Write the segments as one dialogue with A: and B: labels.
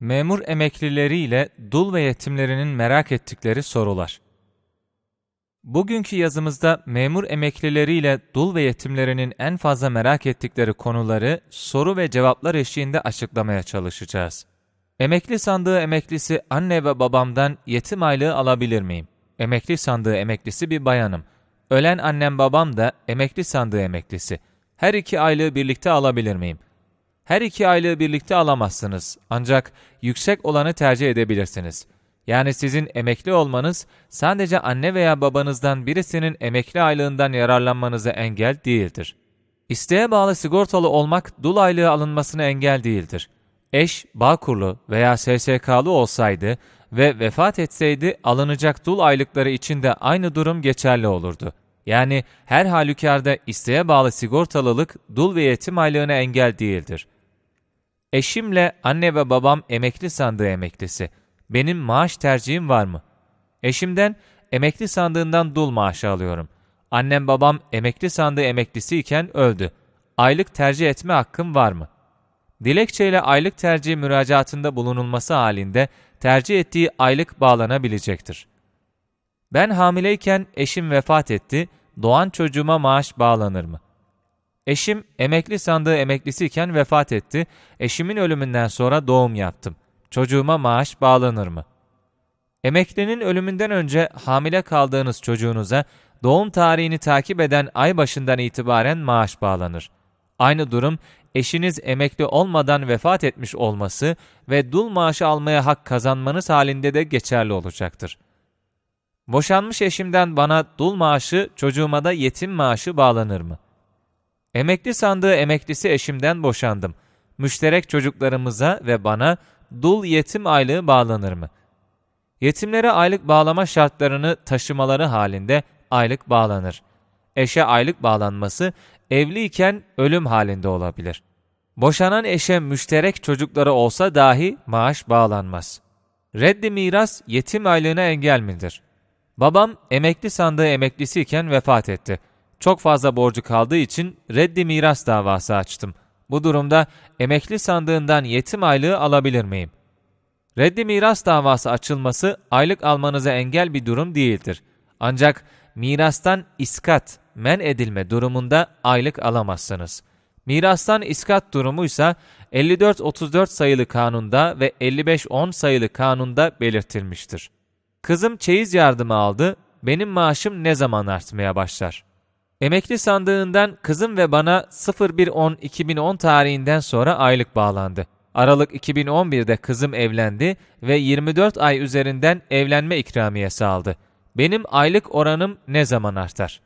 A: Memur emeklileri ile dul ve yetimlerinin merak ettikleri sorular. Bugünkü yazımızda memur emeklileri ile dul ve yetimlerinin en fazla merak ettikleri konuları soru ve cevaplar eşliğinde açıklamaya çalışacağız. Emekli sandığı emeklisi anne ve babamdan yetim aylığı alabilir miyim? Emekli sandığı emeklisi bir bayanım. Ölen annem babam da emekli sandığı emeklisi. Her iki aylığı birlikte alabilir miyim? Her iki aylığı birlikte alamazsınız. Ancak yüksek olanı tercih edebilirsiniz. Yani sizin emekli olmanız sadece anne veya babanızdan birisinin emekli aylığından yararlanmanıza engel değildir. İsteğe bağlı sigortalı olmak dul aylığı alınmasına engel değildir. Eş, bağkurlu veya SSK'lı olsaydı ve vefat etseydi alınacak dul aylıkları için de aynı durum geçerli olurdu. Yani her halükarda isteğe bağlı sigortalılık dul ve yetim aylığına engel değildir. Eşimle anne ve babam emekli sandığı emeklisi. Benim maaş tercihim var mı? Eşimden emekli sandığından dul maaşı alıyorum. Annem babam emekli sandığı emeklisi iken öldü. Aylık tercih etme hakkım var mı? Dilekçeyle aylık tercih müracaatında bulunulması halinde tercih ettiği aylık bağlanabilecektir. Ben hamileyken eşim vefat etti, doğan çocuğuma maaş bağlanır mı? Eşim emekli sandığı emeklisiyken vefat etti. Eşimin ölümünden sonra doğum yaptım. Çocuğuma maaş bağlanır mı? Emeklinin ölümünden önce hamile kaldığınız çocuğunuza doğum tarihini takip eden ay başından itibaren maaş bağlanır. Aynı durum eşiniz emekli olmadan vefat etmiş olması ve dul maaşı almaya hak kazanmanız halinde de geçerli olacaktır. Boşanmış eşimden bana dul maaşı, çocuğuma da yetim maaşı bağlanır mı? Emekli sandığı emeklisi eşimden boşandım. Müşterek çocuklarımıza ve bana dul yetim aylığı bağlanır mı? Yetimlere aylık bağlama şartlarını taşımaları halinde aylık bağlanır. Eşe aylık bağlanması evliyken ölüm halinde olabilir. Boşanan eşe müşterek çocukları olsa dahi maaş bağlanmaz. Reddi miras yetim aylığına engel midir? Babam emekli sandığı emeklisiyken vefat etti. Çok fazla borcu kaldığı için reddi miras davası açtım. Bu durumda emekli sandığından yetim aylığı alabilir miyim? Reddi miras davası açılması aylık almanıza engel bir durum değildir. Ancak mirastan iskat, men edilme durumunda aylık alamazsınız. Mirastan iskat durumuysa 54-34 sayılı kanunda ve 55-10 sayılı kanunda belirtilmiştir. Kızım çeyiz yardımı aldı, benim maaşım ne zaman artmaya başlar? Emekli sandığından kızım ve bana 01.10.2010 tarihinden sonra aylık bağlandı. Aralık 2011'de kızım evlendi ve 24 ay üzerinden evlenme ikramiyesi aldı. Benim aylık oranım ne zaman artar?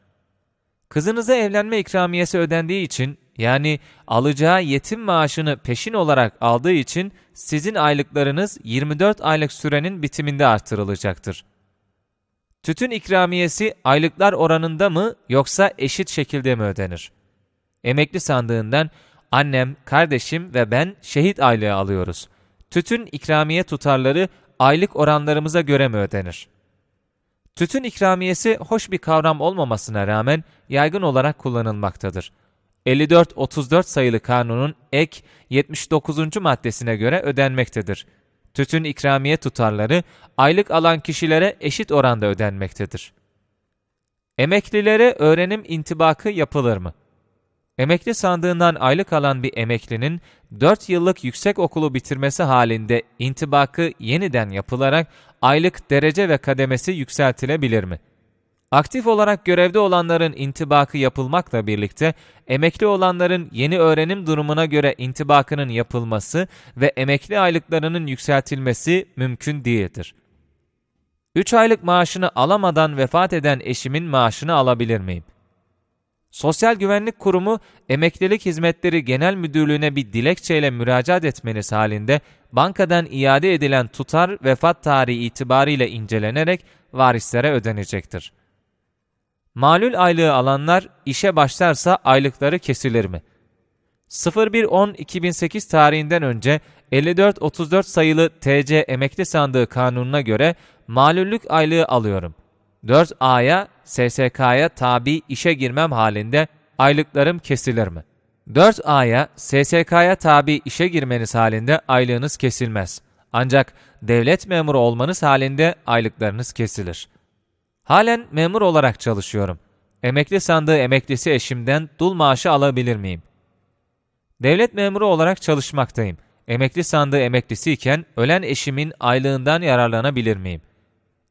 A: Kızınıza evlenme ikramiyesi ödendiği için yani alacağı yetim maaşını peşin olarak aldığı için sizin aylıklarınız 24 aylık sürenin bitiminde artırılacaktır. Tütün ikramiyesi aylıklar oranında mı yoksa eşit şekilde mi ödenir? Emekli sandığından annem, kardeşim ve ben şehit aylığı alıyoruz. Tütün ikramiye tutarları aylık oranlarımıza göre mi ödenir? Tütün ikramiyesi hoş bir kavram olmamasına rağmen yaygın olarak kullanılmaktadır. 54-34 sayılı kanunun ek 79. maddesine göre ödenmektedir tütün ikramiye tutarları aylık alan kişilere eşit oranda ödenmektedir. Emeklilere öğrenim intibakı yapılır mı? Emekli sandığından aylık alan bir emeklinin 4 yıllık yüksek okulu bitirmesi halinde intibakı yeniden yapılarak aylık derece ve kademesi yükseltilebilir mi? Aktif olarak görevde olanların intibakı yapılmakla birlikte emekli olanların yeni öğrenim durumuna göre intibakının yapılması ve emekli aylıklarının yükseltilmesi mümkün değildir. 3 aylık maaşını alamadan vefat eden eşimin maaşını alabilir miyim? Sosyal Güvenlik Kurumu Emeklilik Hizmetleri Genel Müdürlüğü'ne bir dilekçeyle müracaat etmeniz halinde bankadan iade edilen tutar vefat tarihi itibariyle incelenerek varislere ödenecektir. Malul aylığı alanlar işe başlarsa aylıkları kesilir mi? 01.10.2008 tarihinden önce 54-34 sayılı TC emekli sandığı kanununa göre malüllük aylığı alıyorum. 4A'ya, SSK'ya tabi işe girmem halinde aylıklarım kesilir mi? 4A'ya, SSK'ya tabi işe girmeniz halinde aylığınız kesilmez. Ancak devlet memuru olmanız halinde aylıklarınız kesilir. Halen memur olarak çalışıyorum. Emekli sandığı emeklisi eşimden dul maaşı alabilir miyim? Devlet memuru olarak çalışmaktayım. Emekli sandığı emeklisiyken ölen eşimin aylığından yararlanabilir miyim?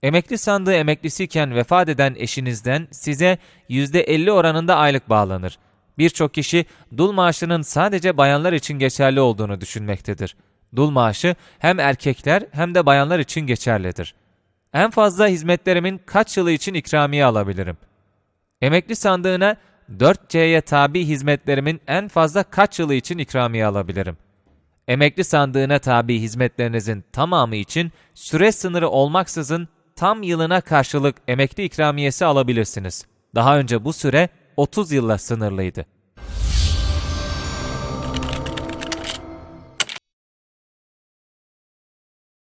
A: Emekli sandığı emeklisiyken vefat eden eşinizden size %50 oranında aylık bağlanır. Birçok kişi dul maaşının sadece bayanlar için geçerli olduğunu düşünmektedir. Dul maaşı hem erkekler hem de bayanlar için geçerlidir. En fazla hizmetlerimin kaç yılı için ikramiye alabilirim? Emekli sandığına 4C'ye tabi hizmetlerimin en fazla kaç yılı için ikramiye alabilirim? Emekli sandığına tabi hizmetlerinizin tamamı için süre sınırı olmaksızın tam yılına karşılık emekli ikramiyesi alabilirsiniz. Daha önce bu süre 30 yılla sınırlıydı.